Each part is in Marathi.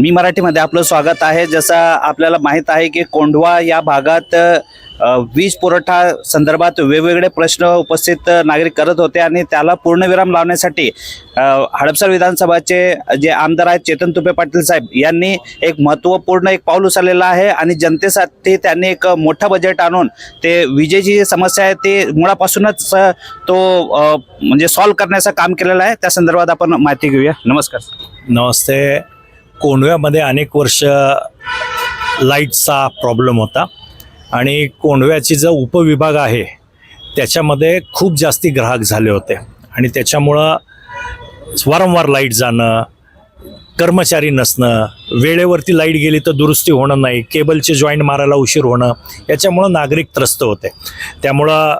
मी मराठीमध्ये आपलं स्वागत आहे. जसं आपल्याला माहीत आहे की कोंढवा या भागात वीज पुरवठा संदर्भात वेगवेगळे प्रश्न उपस्थित नागरिक करत होते आणि त्याला पूर्णविराम लावण्यासाठी हडपसर विधानसभाचे जे आमदार आहेत चेतन तुपे पाटील साहेब यांनी एक महत्त्वपूर्ण एक पाऊल उचललेलं आहे आणि जनतेसाठी त्यांनी एक मोठं बजेट आणून ते विजेची जी समस्या आहे ते मुळापासूनच तो म्हणजे सॉल्व्ह करण्याचं काम केलेलं आहे. त्या संदर्भात आपण माहिती घेऊया. नमस्कार. नमस्ते. कोंडव्यामध्ये अनेक वर्ष लाईटचा प्रॉब्लेम होता. आणि कोंडव्याची जो उपविभाग आहे त्याच्यामध्ये खूप जास्ती ग्राहक झाले होते. आणि त्याच्यामुळं वारंवार लाइट जाणं कर्मचारी नसणं वेळेवरती लाइट गेली तर दुरुस्ती होणं नाही केबलचे जॉईंट मारायला उशीर होणं याच्यामुळं नागरिक त्रस्त होते. त्यामुळं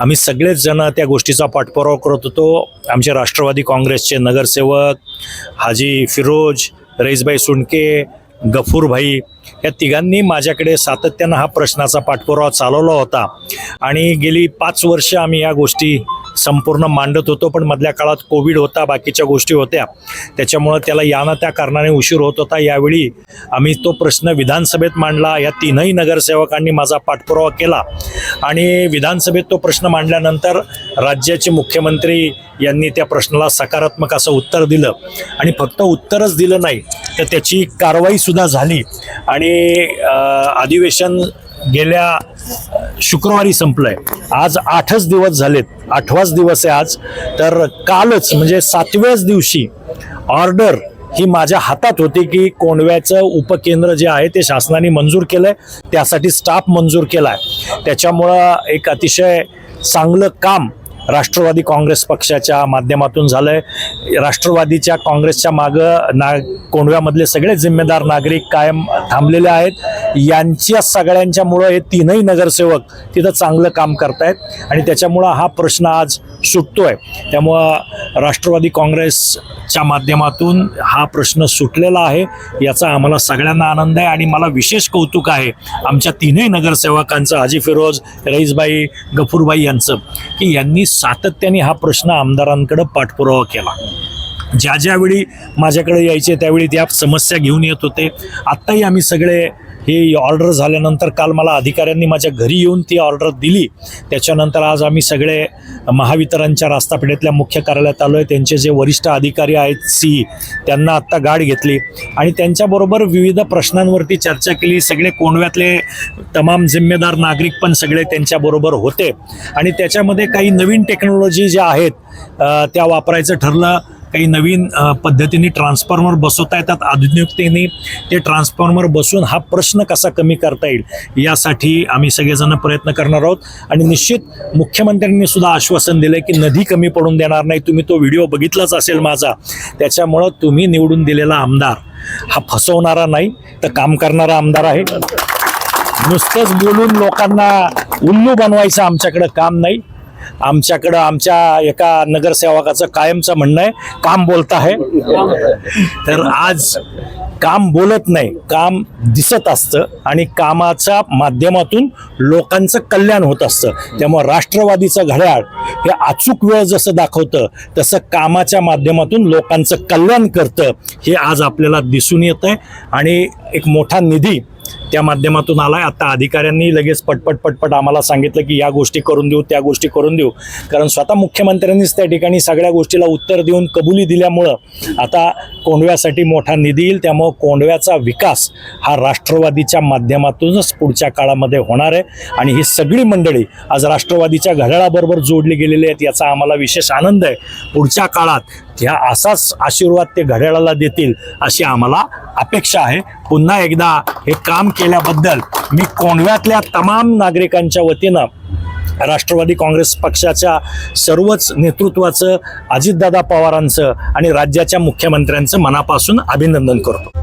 आम्ही सगळेच जण त्या गोष्टीचा पाठपुरावा करत होतो. आमचे राष्ट्रवादी काँग्रेसचे नगरसेवक हाजी फिरोज रईसबाई सुंडके गफूरभाई या तिघांनी माझ्याकडे सातत्यानं हा प्रश्नाचा पाठपुरावा चालवला होता. आणि गेली पाच वर्ष आम्ही या गोष्टी संपूर्ण मांडत होतो पण मधल्या काळात कोविड होता बाकीच्या गोष्टी होत्या. त्याच्यामुळं त्याला यानं त्या कारणाने उशीर होत होता. यावेळी आम्ही तो प्रश्न विधानसभेत मांडला. या तीनही नगरसेवकांनी माझा पाठपुरावा केला. आणि विधानसभेत तो प्रश्न मांडल्यानंतर राज्याचे मुख्यमंत्री यांनी त्या प्रश्नाला सकारात्मक असं उत्तर दिलं. आणि फक्त उत्तरच दिलं नाही तर त्याची कारवाईसुद्धा झाली. आणि अधिवेशन गेल्या शुक्रवारी संपलंय. आज आठच दिवस झालेत. आठवाच दिवस आहे आज. तर कालच म्हणजे सातव्याच दिवशी ऑर्डर ही माझ्या हातात होती की कोंडव्याचं उपकेंद्र जे आहे ते शासनाने मंजूर केलं आहे त्यासाठी स्टाफ मंजूर केला आहे त्याच्यामुळं एक अतिशय चांगलं काम राष्ट्रवादी काँग्रेस पक्षाच्या माध्यमातून झालं आहे राष्ट्रवादीच्या काँग्रेसच्या मागं ना कोंडव्यामधले सगळे जिम्मेदार नागरिक कायम थांबलेले आहेत. यांच्या सगळ्यांच्यामुळं हे तीनही नगरसेवक तिथं चांगलं काम करतायत आणि त्याच्यामुळं हा प्रश्न आज सुटतोय. त्यामुळं राष्ट्रवादी काँग्रेसच्या माध्यमातून हा प्रश्न सुटलेला आहे. याचा आम्हाला सगळ्यांना आनंद आहे आणि मला विशेष कौतुक आहे आमच्या तीनही नगरसेवकांचं हाजी फिरोज रईसबाई गफूरबाई यांचं की यांनी सातत्याने हा प्रश्न आमदारांकडे पाठपुरावा केला. ज्या ज्यावेळी माझ्याकडे यायचे त्यावेळी त्या समस्या घेऊन येत होते. आत्ताही आम्ही सगळे हे ऑर्डर झाल्यानंतर काल मला अधिकाऱ्यांनी माझ्या घरी येऊन ती ऑर्डर दिली. त्याच्यानंतर आज आम्ही सगळे महावितरणच्या रास्तापेठेतल्या मुख्य कार्यालयात आलो आहे त्यांचे जे वरिष्ठ अधिकारी आहेत सी त्यांना आत्ता गाठ घेतली. आणि त्यांच्याबरोबर विविध प्रश्नांवरती चर्चा केली. सगळे कोंडव्यातले तमाम जिम्मेदार नागरिक पण सगळे त्यांच्याबरोबर होते. आणि त्याच्यामध्ये काही नवीन टेक्नॉलॉजी ज्या आहेत त्या वापरायचं ठरलं. काही नवीन पद्धतीने ट्रान्सफॉर्मर बसवता येतात आधुनिकतेने ते ट्रान्सफॉर्मर बसून हा प्रश्न कसा कमी करता येईल यासाठी आम्ही सगळेजण प्रयत्न करणार आहोत. आणि निश्चित मुख्यमंत्र्यांनी सुद्धा आश्वासन दिलं की नदी कमी पडून देणार नाही. तुम्ही तो व्हिडिओ बघितलाच असेल माझा. त्याच्यामुळं तुम्ही निवडून दिलेला आमदार हा फसवणारा नाही तर काम करणारा आमदार आहे. नुसतंच बोलून लोकांना उल्लू बनवायचं आमच्याकडं काम नाही. आमच्याकडं आमच्या एका नगरसेवकाचं कायमचं म्हणणं आहे काम बोलत आहे. तर आज काम बोलत नाही काम दिसत असतं आणि कामाच्या माध्यमातून लोकांचं कल्याण होत असतं. त्यामुळे राष्ट्रवादीचं घड्याळ हे अचूक वेळ जसं दाखवतं तसं कामाच्या माध्यमातून लोकांचं कल्याण करतं हे आज आपल्याला दिसून येतं आहे आणि एक मोठा निधी त्या माध्यमातून आला आहे आता अधिकाऱ्यांनी लगेच पटपट पटपट आम्हाला सांगितलं की या गोष्टी करून देऊ त्या गोष्टी करून देऊ. कारण स्वतः मुख्यमंत्र्यांनीच त्या ठिकाणी सगळ्या गोष्टीला उत्तर देऊन कबुली दिल्यामुळं आता कोंडव्यासाठी मोठा निधी येईल. त्यामुळं कोंडव्याचा विकास हा राष्ट्रवादीच्या माध्यमातूनच पुढच्या काळामध्ये होणार आहे. आणि ही सगळी मंडळी आज राष्ट्रवादीच्या घड्याळाबरोबर जोडली गेलेली आहेत याचा आम्हाला विशेष आनंद आहे. पुढच्या काळात ह्या असाच आशीर्वाद ते घड्याळाला देतील अशी आम्हाला अपेक्षा आहे. पुन्हा एकदा हे काम केल्याबद्दल मी कोंडव्यातल्या तमाम नागरिकांच्या वतीनं राष्ट्रवादी काँग्रेस पक्षाच्या सर्वच नेतृत्वाचं अजितदादा पवारांचं आणि राज्याच्या मुख्यमंत्र्यांचं मनापासून अभिनंदन करतो.